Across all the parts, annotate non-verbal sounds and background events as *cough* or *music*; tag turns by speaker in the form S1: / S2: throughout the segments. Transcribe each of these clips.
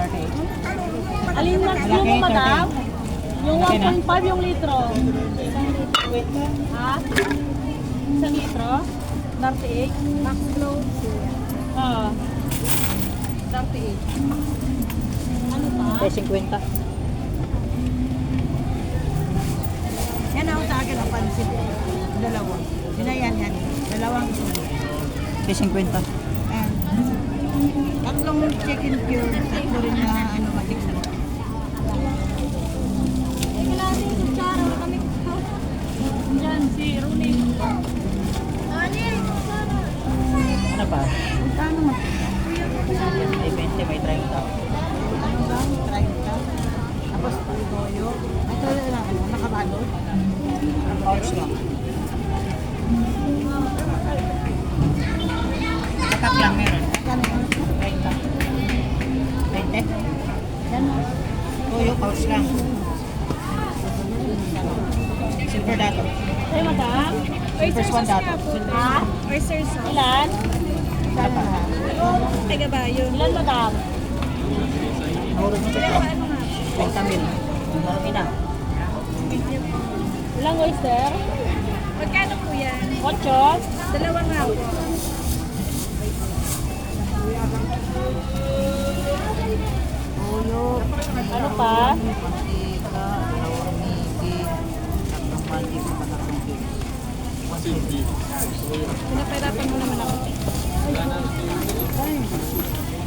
S1: 38.
S2: Alin na yung mo, madam? Yung
S1: Malaki na.
S2: 1.5 yung litro. Ha? Isang litro? 38? Max flow. Oo. 38. Ano pa?
S1: Eh, 50.
S3: Yan ako sa akin ang pansit. Dalawa. Na yan, yan. Dalawang
S1: Eh, 50.
S3: And tatlong chicken cube, tatlo rin na ano matik na.
S2: Diyan, si Rooney.
S1: Ano pa?
S3: Kano mo?
S1: May 20, may 30.
S3: Ano lang? 30. Tapos toyo. Ito lang, ano, nakabalot.
S1: Pouch lang. Tatak lang meron.
S3: Kano?
S1: 30. 20.
S3: Yan o.
S1: Tuyo, pouch lang. Silver dato.
S2: Ay, madam?
S1: First one dato.
S2: Ha?
S4: Oyster sauce.
S2: Ilan?
S1: Ano pa?
S4: Taga Bayo.
S2: Ilan, madam?
S1: Nahulog mo sa ito. 20 mil. Marami na.
S2: Ilang oyster?
S4: Magkano po yan?
S2: Ocho?
S4: Dalawang nga po.
S3: Toyo.
S2: Ano pa?
S3: Mantika. Dalawang miki. Tatlong magic. Tatlong cake.
S4: Pinapahirapan mo naman ako.
S1: Sa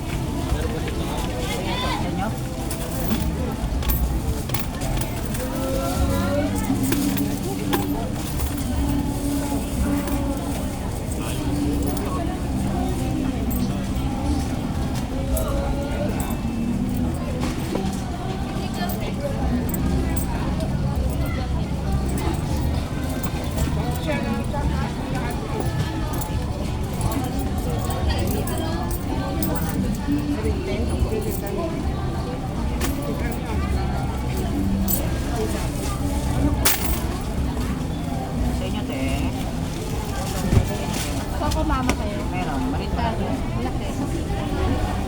S4: kayo?
S1: Marintado.
S4: Malaki.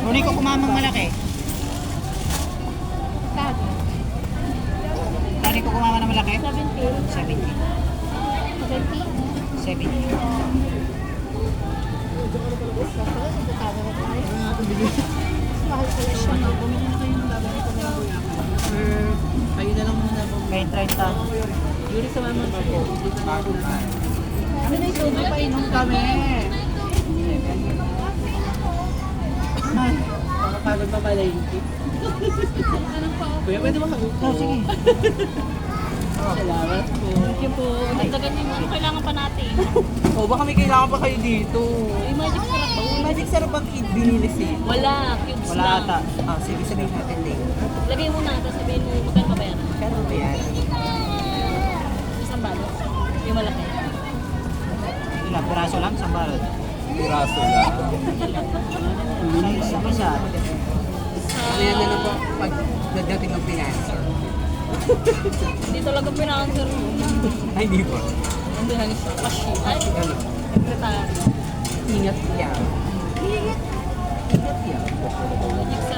S1: Huli ko kumamang malaki.
S4: Tag.
S1: Dali ko kumama na malaki.
S2: 17.
S1: 70.
S4: 70.
S1: 70.
S4: Mahal ko siya.
S3: Kayo na lang muna.
S1: May 30.
S3: Yuri sa mama ko.
S4: Ano na ito? May painom
S3: Kami. Nakapagod pa pala yung cake. Kuya, pwede ba kami?
S1: Oh, sige.
S3: Salamat po.
S2: Thank you po. Dagdagan niyo ano kailangan pa natin. *laughs*
S3: O, baka may kailangan pa kayo dito.
S2: Yung magic sarap ba?
S3: Magic sarap ang kid binilis eh.
S2: Wala. Cubes
S1: Wala
S2: lang.
S1: ata.
S3: Ah, sige, sabihin natin din.
S2: Lagay mo na. Tapos sabihin mo magkano ba yan?
S3: Kano ba yan?
S2: Isang balot. Yung malaki.
S1: Ilan? Piraso lang? Isang balot?
S5: Piraso lang.
S1: Isa isa.
S3: Ano yan na lang po pag nagdating ng pinancer? *laughs*
S2: Hindi talaga pinanswer mo.
S3: Ay, di po.
S2: Hindi na isa. Cashier. Ay,
S3: Ano?
S2: sekretary.
S3: Ingat yan. Ingat. Ingat yan.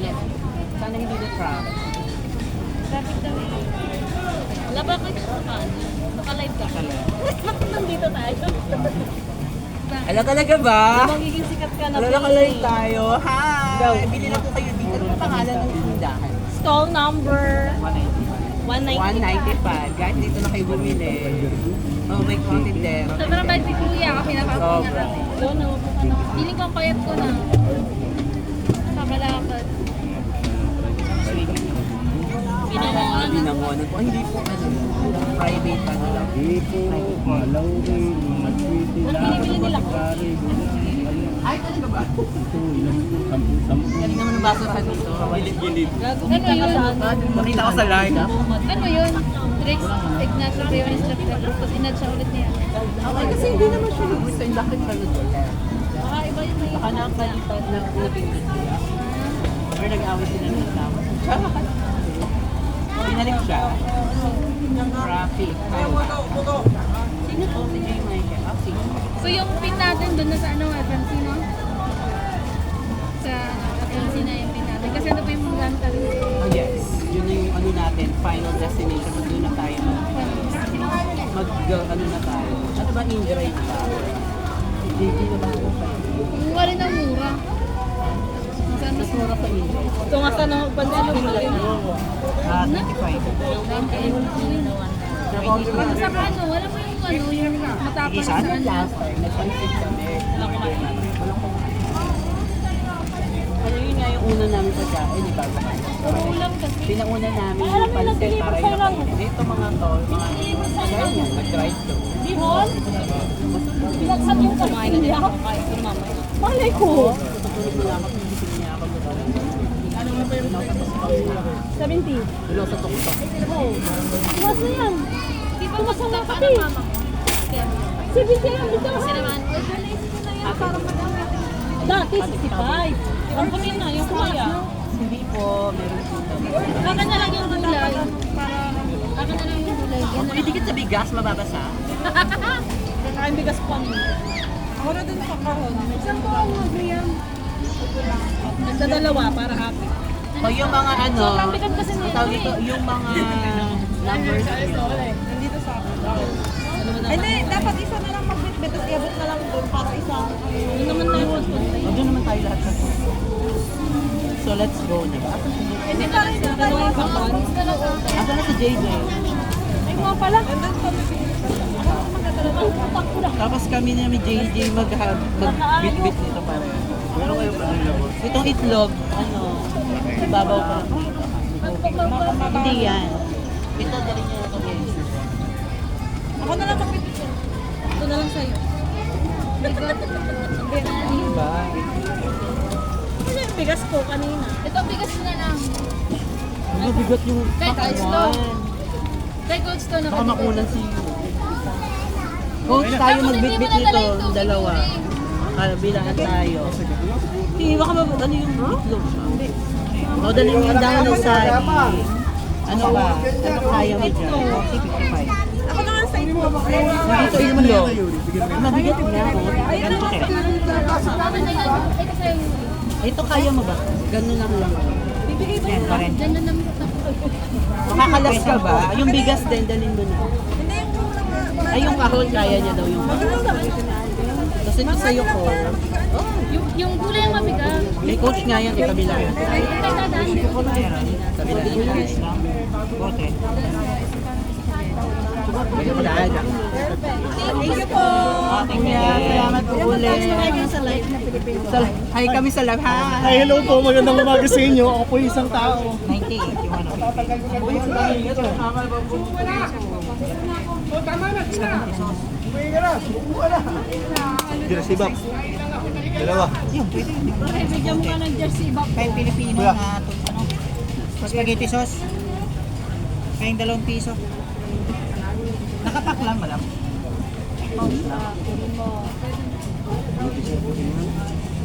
S3: Lang wala. Sana hindi na traffic.
S4: Traffic daw eh.
S2: Wala ba kayo sa Naka-live ka? Nandito tayo. *laughs*
S3: Ala talaga ba?
S2: Magiging sikat ka na.
S3: Ala
S2: Pili.
S3: nakalay tayo. Hi! Bili na po kayo dito. Ano pangalan ng tindahan?
S2: Stall number
S1: 190.
S2: 195.
S3: 195. Guys, dito na kayo bumili. Oh, may content there.
S4: Sobrang bad si Kuya. Kami nakapag niya
S3: Sobra.
S4: kami.
S2: Yun, nawapo ka na.
S4: Feeling ko ang payat ko na.
S3: Binangonan po. Ah, Hindi po ano. Private ano lang.
S5: Dito, Malawin, Matwiti,
S2: Ano binibili nila?
S5: Kari,
S3: Ay, talaga ba?
S5: Ito, ilang sampu, sampu.
S3: Galing naman ng baso sa dito.
S5: Gilid-gilid.
S4: Ano yun?
S2: sa ano.
S3: Makita ko sa live.
S4: Ano yun? Rex Ignacio Briones Lefebvre. Tapos inad siya ulit niya.
S3: Okay, kasi hindi naman siya. Yung lakad sa luto.
S2: Baka iba yun may
S3: Baka nakalipat na *laughs* nabingit siya. siya. Traffic. Sino to? Si J. Michael. Ah, sige.
S4: So yung pin natin doon na sa ano, FMC, no? Sa FMC na yung pin natin. Kasi ano pa yung natin?
S3: Oh, yes. Yun na yung ano natin, final destination. Mag doon na tayo. Mag, ano na tayo. Ano ba, in-drive ba? JJ na ba
S4: rin ng mura.
S3: Mas mura pa in-drive.
S2: Ito nga sa nang pansin mo yun.
S3: Ah, 25.
S4: Kasi sa ano, wala mo yung ano, yung matapang sa ano.
S3: Nag-conflict kami. Ano yun nga yung una namin pagkain, di ba?
S2: Ulam kasi.
S3: Pinauna namin yung pansit para yung nakainin. Ito mga to, mga kaya yan, nag-drive-thru.
S2: Di hon? Pinagsan yung na din ako yung mamaya. Malay ko.
S3: Tutulog mo lang ako, pinisip niya ako. Ano mo pa yung sa tuktok na?
S2: 70.
S3: Ilaw sa tuktok.
S2: Oh. Tumas na yan. Tumas na
S4: pa
S2: pati.
S4: ng mama?
S2: 70 yan. Dito
S4: Kasi
S2: ka.
S4: naman,
S2: Parang madami. Dati 65. Ang puti na yung kumaya.
S3: Hindi po, meron po.
S4: Baka na lang yung gulay. Baka na lang yung gulay.
S3: Kung idikit sa bigas, mababasa. *laughs*
S2: Kakain bigas pa niyo. Ako na dun sa kahon. Isang po ang mga griyam. Nagdadalawa para happy.
S3: O yung mga ano,
S2: Sobrang bigat kasi nito
S3: tawag
S2: eh.
S3: ito, yung mga *laughs* numbers nyo.
S2: Nandito sa akin. Hindi, dapat isa na lang magbitbit at iabot na lang doon para isang... Yun naman tayo magpunta.
S3: O doon naman tayo lahat sa So let's go na ba? Asan si JJ?
S2: Hindi pa rin sa dalawang kapan.
S3: Asan na si JJ?
S2: Ay, mga pala. Nandun
S3: Tapos kami na may JJ mag mag-bit-bit nito para.
S6: Meron kayong boss?
S3: Itong itlog, ano, ibabaw pa. Hindi yan. Ito, dali niya ito.
S2: Ako na lang magbitbit. Ito na lang sa'yo.
S3: Diba?
S2: Ano yung bigas ko kanina?
S4: Ito, bigas na lang.
S3: Ang mabigat yung
S4: Kay. Coach to. Kay Coach to na
S3: Baka makunan si Coach, tayo magbit-bit nito, dalawa. Kabilaan tayo. Hindi, baka mab... Ano yung itlog siya? O, dali mo yung dahon ng. Ano ba? Ano kaya mo dyan? 40, 55.
S2: Ako na lang sa inyo.
S3: Dito itlog. Mabigat nga ako. Ganito siya.
S4: Baka na yan. Ito.
S3: Ito kaya mo ba? Ganun lang lang.
S2: Bibigay.
S4: Diyan na naman sa
S3: Makakalas ka ba? Yung bigas din, dalhin mo na.
S2: Yung.
S3: Ay, yung kahon, kaya niya daw yung kahon. Kasi ito sa'yo ko.
S4: Yung, yung gulay ang mabigat.
S3: May coach nga yan, ikabila.
S4: Dadaan.
S3: Kabila. Okay.
S2: Thank you po.
S3: Thank you. Salamat po ulit.
S2: sa live na Pilipino.
S3: Hi kami sa lab. Hi.
S6: Hello po. Magandang umaga sa inyo. Ako po isang tao.
S3: 98. Yung ano.
S6: Jersey Bob. Dalawa.
S5: Bigyan mo ka ng jersey back.
S1: Kayong Pilipino na ito, ano, spaghetti sauce. Kayong dalawang piso. Nakapak lang, madam.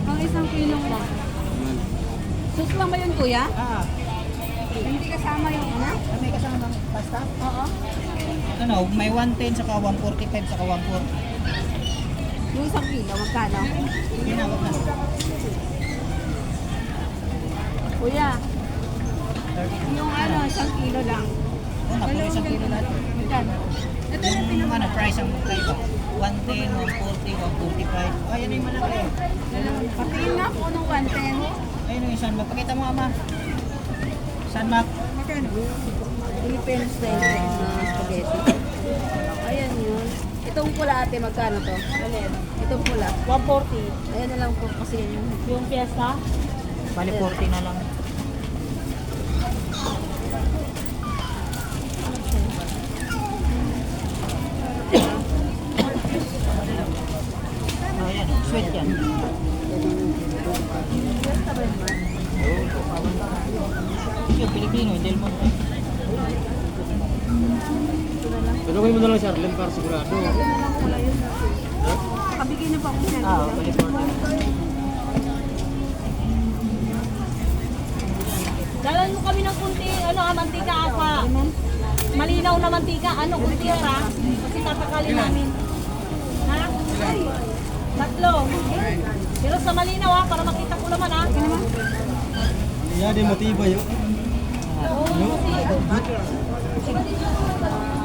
S5: Ang isang kilong lang. Sus lang ba yun, kuya?
S1: Ah,
S5: Hindi kasama yung ano?
S1: may kasama pasta?
S5: Oo.
S1: Ano, may 110 saka 145 saka 140.
S5: Yung isang kilo, magkano?
S1: Na.
S5: Kuya, yung ano, isang kilo lang.
S1: Oh, napulo isang kilo lahat.
S5: Magkano? Ito yung
S1: Yung ano, price ang magkaiba. 110, 140, 145. Oh, yan yung malaki.
S5: Patingin nga po nung 110.
S1: Ayun yung San Mac. Pakita mo, ama. San Mac.
S5: Magkano? Philippine style na spaghetti. Ayan yun. Itong pula ate, magkano to? Itong pula.
S2: 140.
S5: Ayan na lang po kasi yun.
S2: Yung fiesta?
S1: Bali 40 na lang. Oh, yan. Sweet yan. Pilipino, hindi mo.
S6: Tanungin mo na lang si Arlen para sigurado.
S5: Kabigay na po ako siya.
S1: Ah, bali 40.
S2: Dalan mo kami ng kunti, ano, ah, mantika asa. malinaw na mantika. Ano kung tira? Kasi tatakali namin. Ha? Tatlo. Pero sa malinaw ha, para makita ko naman ha.
S1: Iya, di motibo yun.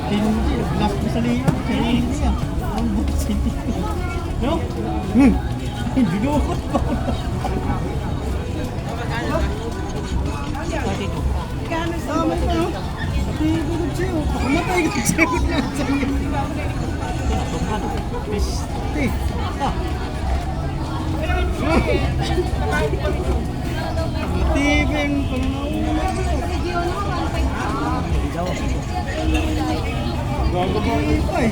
S1: Hindi, black ko sa liyo. Hindi siya. Ang bukas hindi. No? Hmm. Hindi dukot pa. Tama ka, no? Pati gulog siya. Pakamatay ka siya. Piste. Ah. Tibin pa Gago pa ipay.